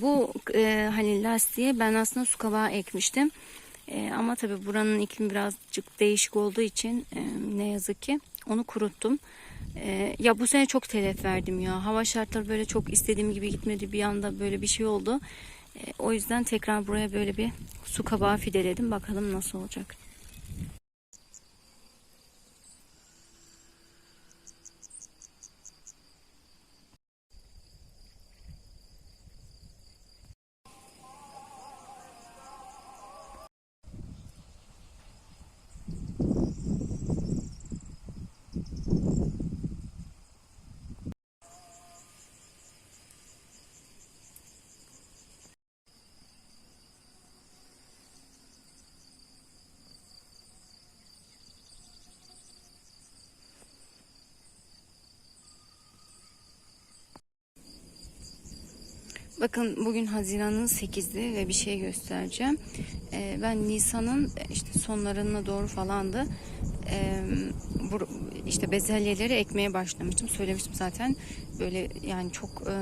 bu e, hani lastiğe ben aslında su kabağı ekmiştim. E, ama tabii buranın iklimi birazcık değişik olduğu için e, ne yazık ki onu kuruttum. E, ya bu sene çok telef verdim ya. Hava şartları böyle çok istediğim gibi gitmedi. Bir anda böyle bir şey oldu. E, o yüzden tekrar buraya böyle bir su kabağı fideledim. Bakalım nasıl olacak. Bakın bugün Haziran'ın 8'i ve bir şey göstereceğim. Ee, ben Nisan'ın işte sonlarına doğru falandı. Ee, bu, işte bezelyeleri ekmeye başlamıştım. Söylemiştim zaten. Böyle yani çok e,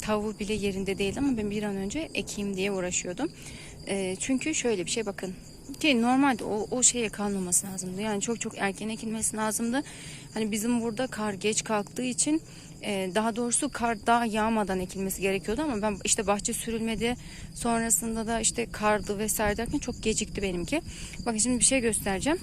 tavuğu bile yerinde değil ama ben bir an önce ekeyim diye uğraşıyordum. E, çünkü şöyle bir şey bakın. Ki normalde o, o şeye kalmaması lazımdı. Yani çok çok erken ekilmesi lazımdı. Hani bizim burada kar geç kalktığı için e, daha doğrusu kar daha yağmadan ekilmesi gerekiyordu ama ben işte bahçe sürülmedi. Sonrasında da işte kardı vesaire derken çok gecikti benimki. Bakın şimdi bir şey göstereceğim.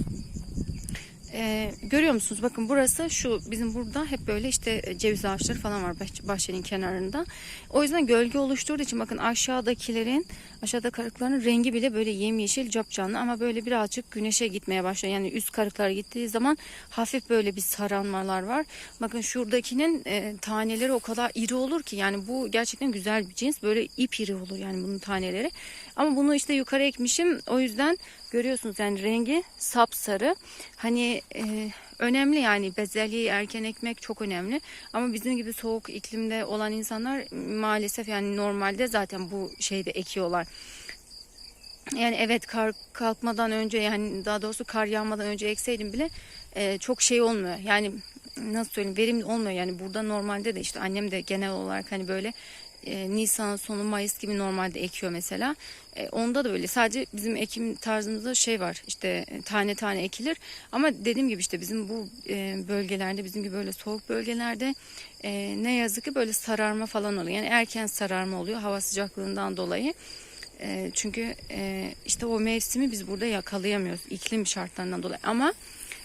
Ee, görüyor musunuz? Bakın burası şu bizim burada hep böyle işte ceviz ağaçları falan var bah- bahçenin kenarında. O yüzden gölge oluşturduğu için bakın aşağıdakilerin aşağıda karıkların rengi bile böyle yemyeşil capcanlı ama böyle birazcık güneşe gitmeye başlıyor. Yani üst karıklar gittiği zaman hafif böyle bir sararmalar var. Bakın şuradakinin e, taneleri o kadar iri olur ki yani bu gerçekten güzel bir cins. Böyle ip iri olur yani bunun taneleri. Ama bunu işte yukarı ekmişim. O yüzden görüyorsunuz yani rengi sapsarı. Hani e, önemli yani bezelyeyi erken ekmek çok önemli. Ama bizim gibi soğuk iklimde olan insanlar maalesef yani normalde zaten bu şeyde ekiyorlar. Yani evet kar kalkmadan önce yani daha doğrusu kar yağmadan önce ekseydim bile e, çok şey olmuyor. Yani nasıl söyleyeyim verimli olmuyor. Yani burada normalde de işte annem de genel olarak hani böyle e, Nisan sonu Mayıs gibi normalde ekiyor mesela. E, onda da öyle. Sadece bizim ekim tarzımızda şey var. işte e, tane tane ekilir. Ama dediğim gibi işte bizim bu e, bölgelerde bizim gibi böyle soğuk bölgelerde e, ne yazık ki böyle sararma falan oluyor. Yani erken sararma oluyor hava sıcaklığından dolayı. E, çünkü e, işte o mevsimi biz burada yakalayamıyoruz iklim şartlarından dolayı. Ama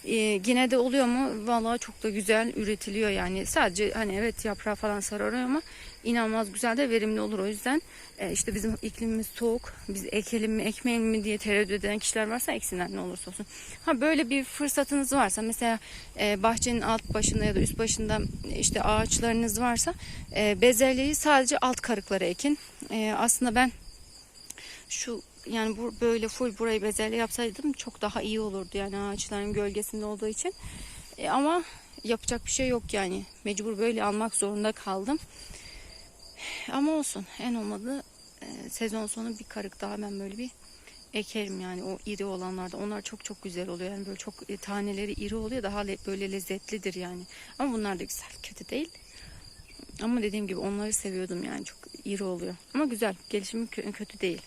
e, yine de oluyor mu? Vallahi çok da güzel üretiliyor yani. Sadece hani evet yaprağı falan sararıyor ama inanılmaz güzel de verimli olur. O yüzden e, işte bizim iklimimiz soğuk. Biz ekelim mi ekmeyelim mi diye tereddüt eden kişiler varsa eksinler ne olursa olsun. Ha böyle bir fırsatınız varsa mesela e, bahçenin alt başında ya da üst başında işte ağaçlarınız varsa e, bezelyeyi sadece alt karıklara ekin. E, aslında ben şu yani bu böyle full burayı bezelye yapsaydım çok daha iyi olurdu yani ağaçların gölgesinde olduğu için. E, ama yapacak bir şey yok yani. Mecbur böyle almak zorunda kaldım. Ama olsun en olmadı e, sezon sonu bir karık daha ben böyle bir ekerim yani o iri olanlarda. Onlar çok çok güzel oluyor. Yani böyle çok e, taneleri iri oluyor daha le, böyle lezzetlidir yani. Ama bunlar da güzel kötü değil. Ama dediğim gibi onları seviyordum yani çok iri oluyor. Ama güzel gelişimi kö- kötü değil.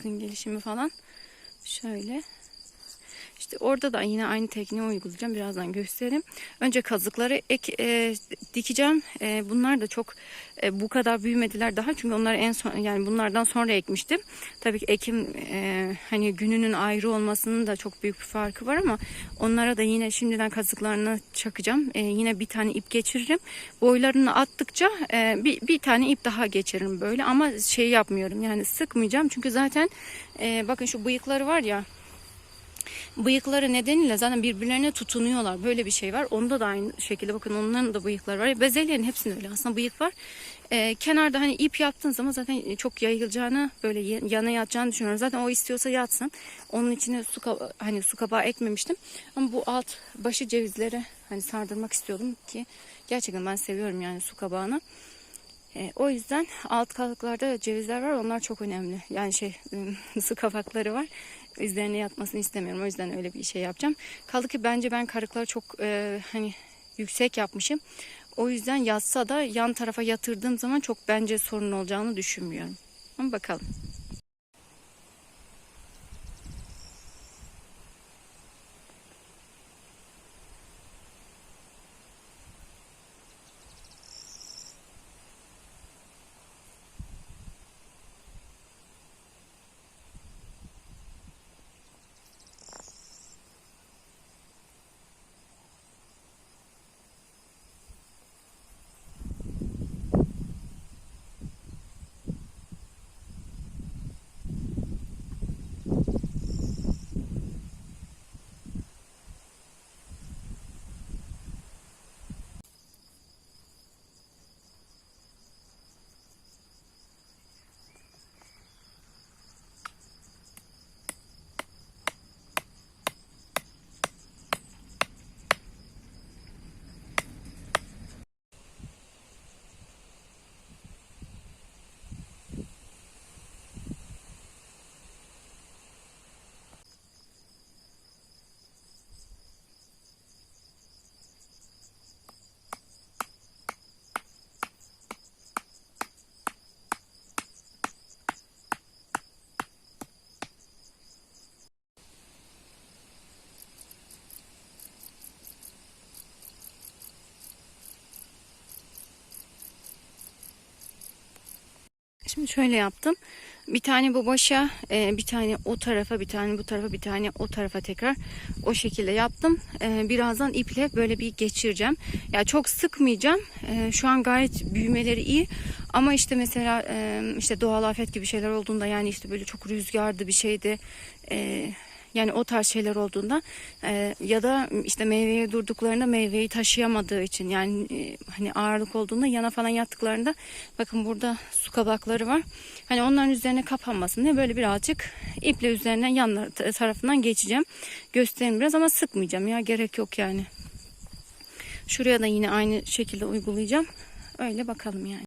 Bakın gelişimi falan. Şöyle. İşte orada da yine aynı tekniği uygulayacağım. Birazdan göstereyim. Önce kazıkları ek, e, dikeceğim. E, bunlar da çok e, bu kadar büyümediler daha. Çünkü onları en son yani bunlardan sonra ekmiştim. Tabii ki ekim e, hani gününün ayrı olmasının da çok büyük bir farkı var ama onlara da yine şimdiden kazıklarını çakacağım. E, yine bir tane ip geçiririm. Boylarını attıkça e, bir, bir tane ip daha geçiririm böyle ama şey yapmıyorum yani sıkmayacağım. Çünkü zaten e, bakın şu bıyıkları var ya bıyıkları nedeniyle zaten birbirlerine tutunuyorlar. Böyle bir şey var. Onda da aynı şekilde bakın onların da bıyıkları var. Bezelyerin hepsinde öyle aslında bıyık var. Ee, kenarda hani ip yaptığın zaman zaten çok yayılacağını böyle yana yatacağını düşünüyorum. Zaten o istiyorsa yatsın. Onun içine su hani su kabağı ekmemiştim. Ama bu alt başı cevizleri hani sardırmak istiyordum ki gerçekten ben seviyorum yani su kabağını. E, o yüzden alt kalıklarda cevizler var. Onlar çok önemli. Yani şey su kabakları var. Üzerine yatmasını istemiyorum. O yüzden öyle bir şey yapacağım. Kaldı ki bence ben karıkları çok e, hani yüksek yapmışım. O yüzden yatsa da yan tarafa yatırdığım zaman çok bence sorun olacağını düşünmüyorum. Ama bakalım. Şimdi şöyle yaptım. Bir tane bu başa, e, bir tane o tarafa, bir tane bu tarafa, bir tane o tarafa tekrar o şekilde yaptım. E, Birazdan iple böyle bir geçireceğim. Ya çok sıkmayacağım. E, Şu an gayet büyümeleri iyi. Ama işte mesela işte doğal afet gibi şeyler olduğunda yani işte böyle çok rüzgardı bir şeydi. Yani o tarz şeyler olduğunda e, ya da işte meyveye durduklarında meyveyi taşıyamadığı için yani e, hani ağırlık olduğunda yana falan yattıklarında bakın burada su kabakları var. Hani onların üzerine kapanmasın diye böyle birazcık iple üzerinden yan tarafından geçeceğim. Göstereyim biraz ama sıkmayacağım ya gerek yok yani. Şuraya da yine aynı şekilde uygulayacağım. Öyle bakalım yani.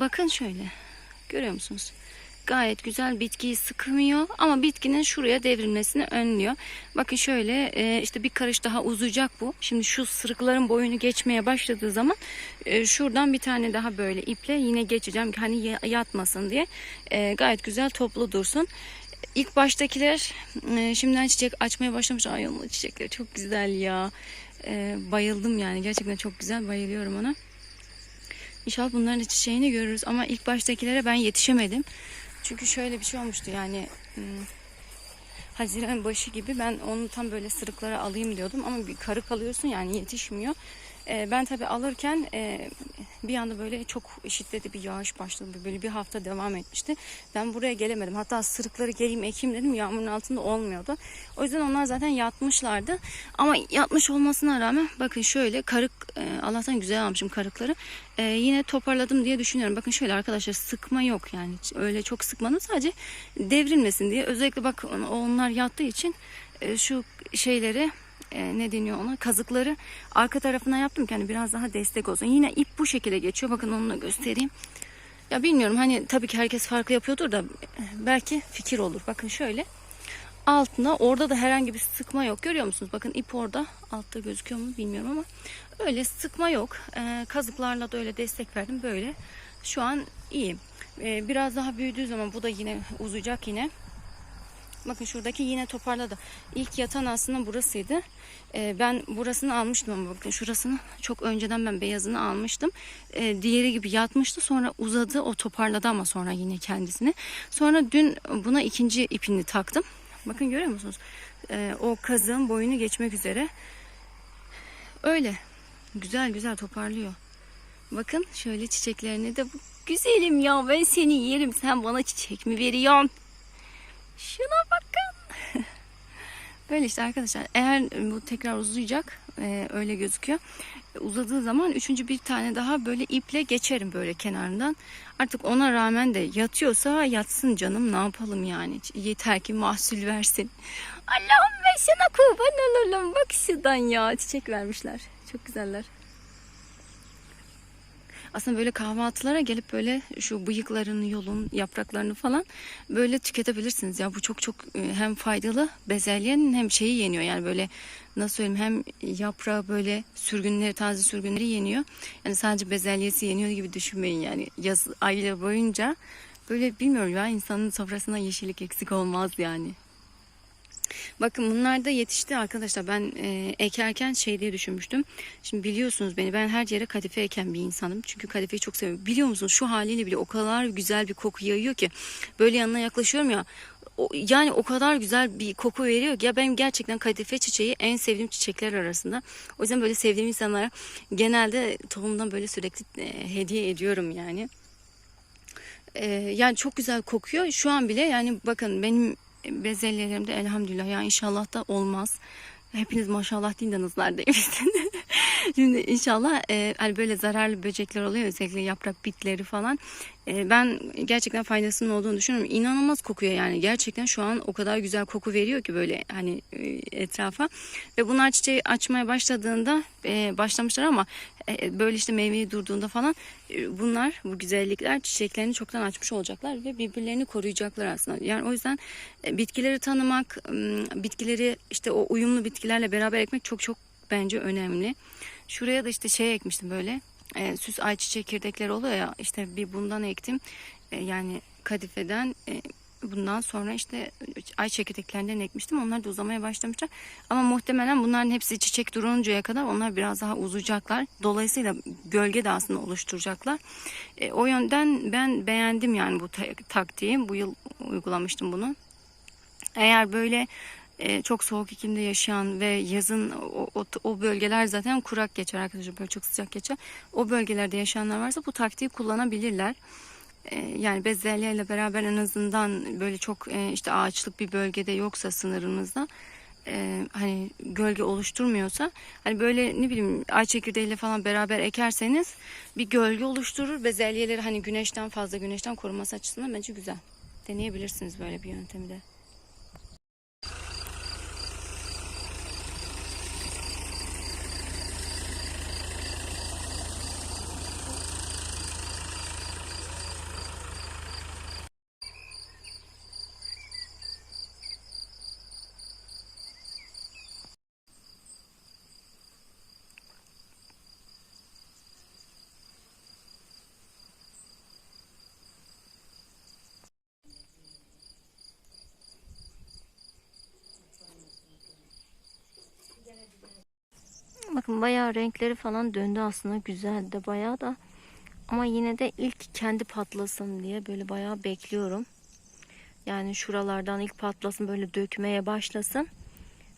Bakın şöyle. Görüyor musunuz? Gayet güzel bitkiyi sıkmıyor ama bitkinin şuraya devrilmesini önlüyor. Bakın şöyle e, işte bir karış daha uzayacak bu. Şimdi şu sırıkların boyunu geçmeye başladığı zaman e, şuradan bir tane daha böyle iple yine geçeceğim hani yatmasın diye. E, gayet güzel toplu dursun. İlk baştakiler şimdiden çiçek açmaya başlamış. Ay onun çiçekleri çok güzel ya. Bayıldım yani gerçekten çok güzel bayılıyorum ona. İnşallah bunların çiçeğini görürüz ama ilk baştakilere ben yetişemedim. Çünkü şöyle bir şey olmuştu yani hmm, Haziran başı gibi ben onu tam böyle sırıklara alayım diyordum ama bir karı kalıyorsun yani yetişmiyor. E, ben tabii alırken e, bir anda böyle çok şiddetli bir yağış başladı. Böyle bir hafta devam etmişti. Ben buraya gelemedim. Hatta sırıkları geleyim ekeyim dedim. Yağmurun altında olmuyordu. O yüzden onlar zaten yatmışlardı. Ama yatmış olmasına rağmen bakın şöyle karık e, Allah'tan güzel almışım karıkları. E, yine toparladım diye düşünüyorum. Bakın şöyle arkadaşlar sıkma yok yani. Öyle çok sıkmanın sadece devrilmesin diye. Özellikle bak onlar yattığı için şu şeyleri e, ne deniyor ona kazıkları arka tarafına yaptım ki hani biraz daha destek olsun. Yine ip bu şekilde geçiyor. Bakın onu da göstereyim. Ya bilmiyorum hani tabii ki herkes farklı yapıyordur da e, belki fikir olur. Bakın şöyle altına orada da herhangi bir sıkma yok. Görüyor musunuz? Bakın ip orada altta gözüküyor mu bilmiyorum ama öyle sıkma yok. E, kazıklarla da öyle destek verdim. Böyle şu an iyiyim. E, biraz daha büyüdüğü zaman bu da yine uzayacak yine. Bakın şuradaki yine toparladı. İlk yatan aslında burasıydı. Ee, ben burasını almıştım ama bakın şurasını çok önceden ben beyazını almıştım. Ee, diğeri gibi yatmıştı sonra uzadı o toparladı ama sonra yine kendisini. Sonra dün buna ikinci ipini taktım. Bakın görüyor musunuz? Ee, o kazığın boyunu geçmek üzere. Öyle. Güzel güzel toparlıyor. Bakın şöyle çiçeklerini de güzelim ya ben seni yerim sen bana çiçek mi veriyorsun? Şuna bakın. Böyle işte arkadaşlar eğer bu tekrar uzayacak e, öyle gözüküyor. Uzadığı zaman üçüncü bir tane daha böyle iple geçerim böyle kenarından. Artık ona rağmen de yatıyorsa yatsın canım ne yapalım yani. Yeter ki mahsul versin. Allah'ım ben sana kurban olurum. Bak şuradan ya çiçek vermişler. Çok güzeller. Aslında böyle kahvaltılara gelip böyle şu bıyıklarını, yolun yapraklarını falan böyle tüketebilirsiniz. Ya bu çok çok e, hem faydalı bezelyenin hem şeyi yeniyor. Yani böyle nasıl söyleyeyim hem yaprağı böyle sürgünleri, taze sürgünleri yeniyor. Yani sadece bezelyesi yeniyor gibi düşünmeyin yani. Yaz ayları boyunca böyle bilmiyorum ya insanın sofrasına yeşillik eksik olmaz yani. Bakın bunlar da yetişti arkadaşlar. Ben e, ekerken şey diye düşünmüştüm. Şimdi biliyorsunuz beni ben her yere kadife eken bir insanım. Çünkü kadifeyi çok seviyorum. Biliyor musunuz şu haliyle bile o kadar güzel bir koku yayıyor ki. Böyle yanına yaklaşıyorum ya. O, yani o kadar güzel bir koku veriyor ki ya benim gerçekten kadife çiçeği en sevdiğim çiçekler arasında. O yüzden böyle sevdiğim insanlara genelde tohumdan böyle sürekli e, hediye ediyorum yani. E, yani çok güzel kokuyor. Şu an bile yani bakın benim bezelyelerimde elhamdülillah ya inşallah da olmaz. Hepiniz maşallah deyin de nazar değmesin. Şimdi inşallah e, hani böyle zararlı böcekler oluyor özellikle yaprak bitleri falan. E, ben gerçekten faydasının olduğunu düşünüyorum. İnanılmaz kokuyor yani. Gerçekten şu an o kadar güzel koku veriyor ki böyle hani e, etrafa. Ve bunlar çiçeği açmaya başladığında e, başlamışlar ama e, böyle işte meyveyi durduğunda falan e, bunlar bu güzellikler çiçeklerini çoktan açmış olacaklar ve birbirlerini koruyacaklar aslında. Yani o yüzden e, bitkileri tanımak, m, bitkileri işte o uyumlu bitkilerle beraber ekmek çok çok bence önemli. Şuraya da işte şey ekmiştim böyle e, süs ayçiçeği çekirdekleri oluyor ya işte bir bundan ektim. E, yani kadifeden e, bundan sonra işte ay çekirdeklerinden ekmiştim. Onlar da uzamaya başlamışlar. Ama muhtemelen bunların hepsi çiçek duruncaya kadar onlar biraz daha uzayacaklar. Dolayısıyla gölge de aslında oluşturacaklar. E, o yönden ben beğendim yani bu ta- taktiği. Bu yıl uygulamıştım bunu. Eğer böyle e, çok soğuk iklimde yaşayan ve yazın o, o, o bölgeler zaten kurak geçer arkadaşlar böyle çok sıcak geçer. O bölgelerde yaşayanlar varsa bu taktiği kullanabilirler. E, yani bezelyeyle beraber en azından böyle çok e, işte ağaçlık bir bölgede yoksa sınırımızda hani gölge oluşturmuyorsa hani böyle ne bileyim ay çekirdeğiyle falan beraber ekerseniz bir gölge oluşturur. Bezelyeleri hani güneşten fazla güneşten koruması açısından bence güzel. Deneyebilirsiniz böyle bir yöntemi de. Bayağı renkleri falan döndü aslında güzel de bayağı da. Ama yine de ilk kendi patlasın diye böyle bayağı bekliyorum. Yani şuralardan ilk patlasın böyle dökmeye başlasın.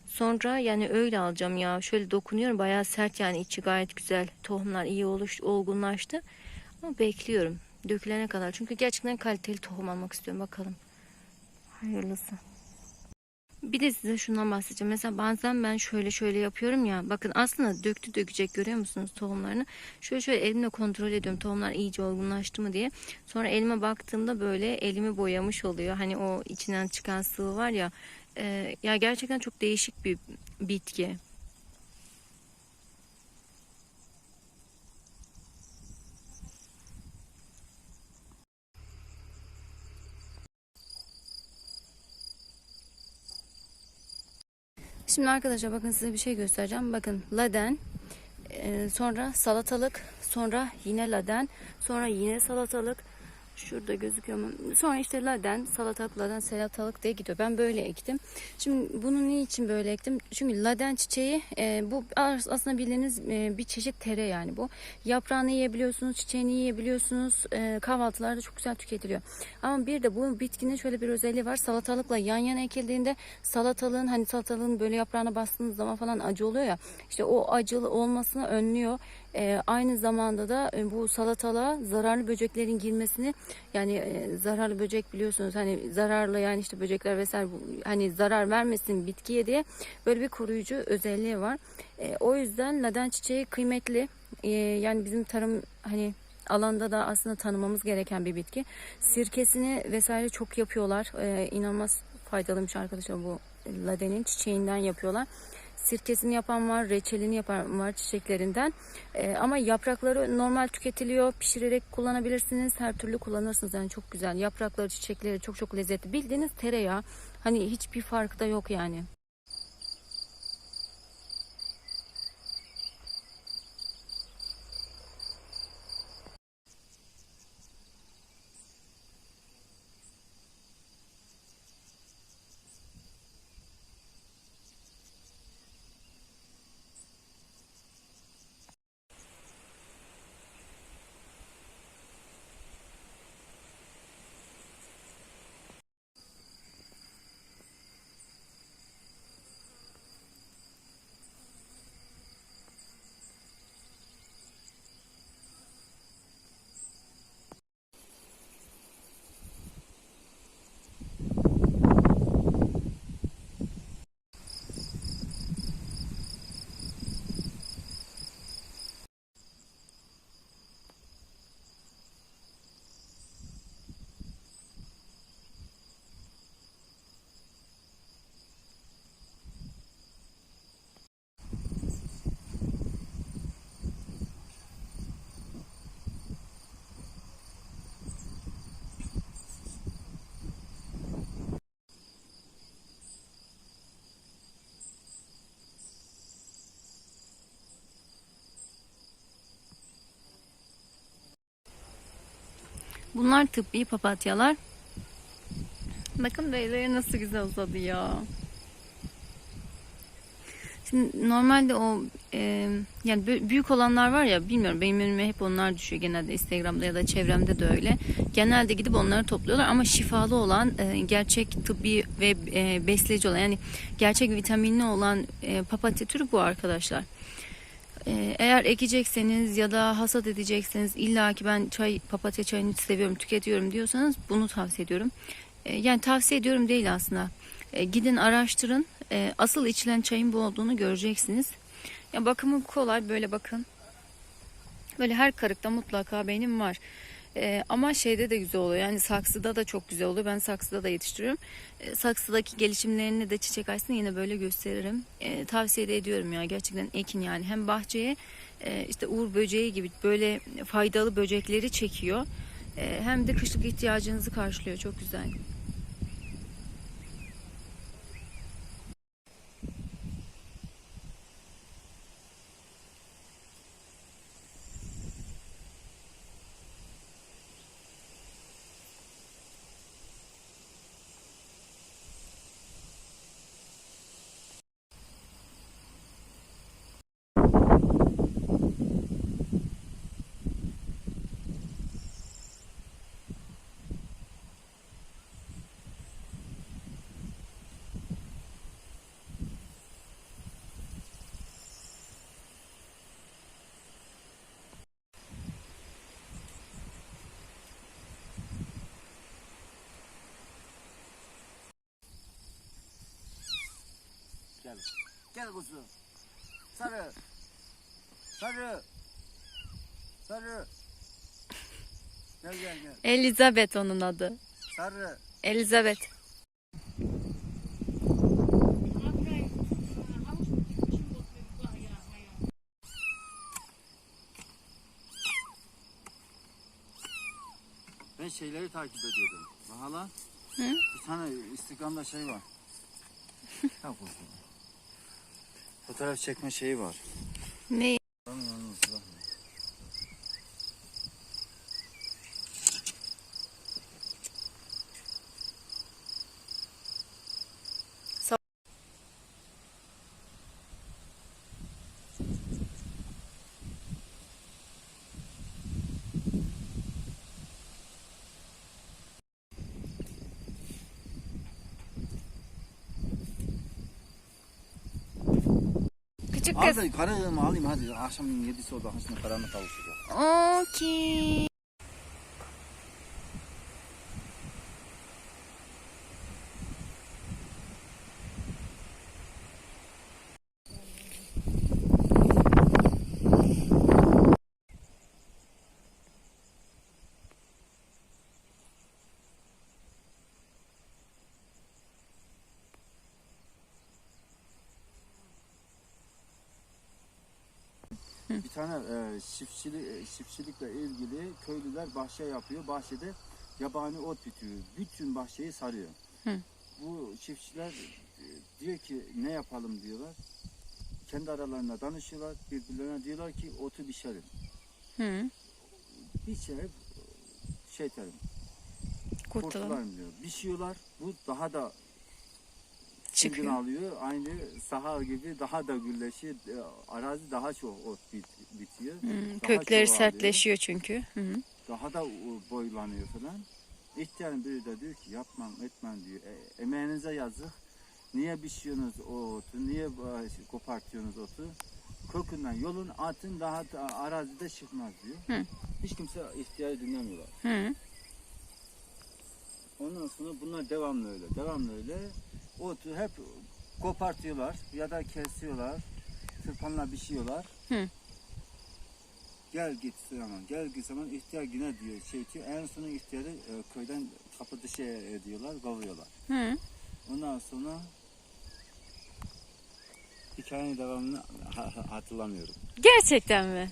Sonra yani öyle alacağım ya. Şöyle dokunuyorum bayağı sert yani içi gayet güzel. Tohumlar iyi oluş, olgunlaştı. Ama bekliyorum dökülene kadar. Çünkü gerçekten kaliteli tohum almak istiyorum. Bakalım. Hayırlısı. Bir de size şundan bahsedeceğim. Mesela bazen ben şöyle şöyle yapıyorum ya. Bakın aslında döktü dökecek görüyor musunuz tohumlarını? Şöyle şöyle elimle kontrol ediyorum tohumlar iyice olgunlaştı mı diye. Sonra elime baktığımda böyle elimi boyamış oluyor. Hani o içinden çıkan sıvı var ya. e, ya gerçekten çok değişik bir bitki. Şimdi arkadaşlar bakın size bir şey göstereceğim. Bakın laden, e, sonra salatalık, sonra yine laden, sonra yine salatalık. Şurada gözüküyor mu? Sonra işte laden, salatalık, laden, salatalık diye gidiyor. Ben böyle ektim. Şimdi bunu niçin böyle ektim? Çünkü laden çiçeği e, bu as- aslında bildiğiniz e, bir çeşit tere yani bu. Yaprağını yiyebiliyorsunuz, çiçeğini yiyebiliyorsunuz. E, kahvaltılarda çok güzel tüketiliyor. Ama bir de bu bitkinin şöyle bir özelliği var. Salatalıkla yan yana ekildiğinde salatalığın hani salatalığın böyle yaprağına bastığınız zaman falan acı oluyor ya. İşte o acılı olmasını önlüyor. Ee, aynı zamanda da e, bu salatalığa zararlı böceklerin girmesini yani e, zararlı böcek biliyorsunuz hani zararlı yani işte böcekler vesaire bu, hani zarar vermesin bitkiye diye böyle bir koruyucu özelliği var. E, o yüzden laden çiçeği kıymetli. E, yani bizim tarım hani alanda da aslında tanımamız gereken bir bitki. Sirkesini vesaire çok yapıyorlar. E, inanılmaz faydalıymış arkadaşlar bu ladenin çiçeğinden yapıyorlar. Sirkesini yapan var, reçelini yapan var çiçeklerinden. Ee, ama yaprakları normal tüketiliyor. Pişirerek kullanabilirsiniz. Her türlü kullanırsınız. Yani çok güzel. Yaprakları, çiçekleri çok çok lezzetli. Bildiğiniz tereyağı. Hani hiçbir farkı da yok yani. Bunlar tıbbi papatyalar. Bakın böyle nasıl güzel uzadı ya. Şimdi normalde o e, yani büyük olanlar var ya bilmiyorum benim önüme hep onlar düşüyor genelde Instagram'da ya da çevremde de öyle. Genelde gidip onları topluyorlar ama şifalı olan e, gerçek tıbbi ve e, besleyici olan yani gerçek vitaminli olan e, papatya türü bu arkadaşlar. Ee, Eğer ekecekseniz ya da hasat edecekseniz illa ki ben çay papatya çayını seviyorum tüketiyorum diyorsanız bunu tavsiye ediyorum. Ee, Yani tavsiye ediyorum değil aslında. Ee, Gidin araştırın. Asıl içilen çayın bu olduğunu göreceksiniz. Ya bakımı kolay böyle bakın. Böyle her karıkta mutlaka benim var. Ee, ama şeyde de güzel oluyor. Yani saksıda da çok güzel oluyor. Ben saksıda da yetiştiriyorum. Ee, saksıdaki gelişimlerini de çiçek açsın yine böyle gösteririm. Ee, tavsiye de ediyorum ya gerçekten ekin yani. Hem bahçeye e, işte uğur böceği gibi böyle faydalı böcekleri çekiyor. Ee, hem de kışlık ihtiyacınızı karşılıyor. Çok güzel. Gel. Gel kuzum. Sarı. Sarı. Sarı. Gel gel gel. Elizabeth onun adı. Sarı. Elizabeth. Ben şeyleri takip ediyordum. Bahala. Hı? Bir tane Instagram'da şey var. Ha kuzum. Fotoğraf çekme şeyi var. Ne? Küçük Al kız. da alayım hadi. Akşam yedisi oldu. Şimdi karanlık kavuşacak. Okey. Tane e, çiftçilik, e, çiftçilikle ilgili köylüler bahçe yapıyor. Bahçede yabani ot bitiyor. Bütün bahçeyi sarıyor. Hı. Bu çiftçiler e, diyor ki ne yapalım diyorlar. Kendi aralarında danışıyorlar. Birbirlerine diyorlar ki otu biçelim. Hı. Biçerip şey edelim. Kurtulalım. Kurtulalım diyor. Biçiyorlar. Bu daha da Çıkıyor. Alıyor. Aynı saha gibi daha da gülleşiyor. E, Arazi daha çok ot bit, bitiyor. Hı, Daha Kökleri çok alıyor. sertleşiyor çünkü. Hı. Daha da boylanıyor falan. İhtiyarın biri de diyor ki yapmam etmem diyor. E, emeğinize yazık. Niye biçiyorsunuz o otu? Niye kopartıyorsunuz otu? Kökünden yolun atın daha da arazide çıkmaz diyor. Hı. Hiç kimse ihtiyarı dinlemiyorlar. Hı. Ondan sonra bunlar devamlı öyle. Devamlı öyle. Otu hep kopartıyorlar ya da kesiyorlar. Tırpanla biçiyorlar. Hı. Gel git zaman, gel git zaman ihtiyar yine diyor şey diyor. En sonu ihtiyarı e, köyden kapı dışı ediyorlar, kovuyorlar. Hı. Ondan sonra hikayenin devamını ha- ha- hatırlamıyorum. Gerçekten mi?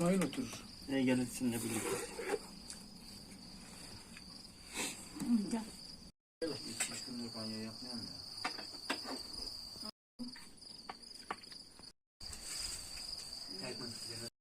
İsmail oturur. Ne gelirsin ne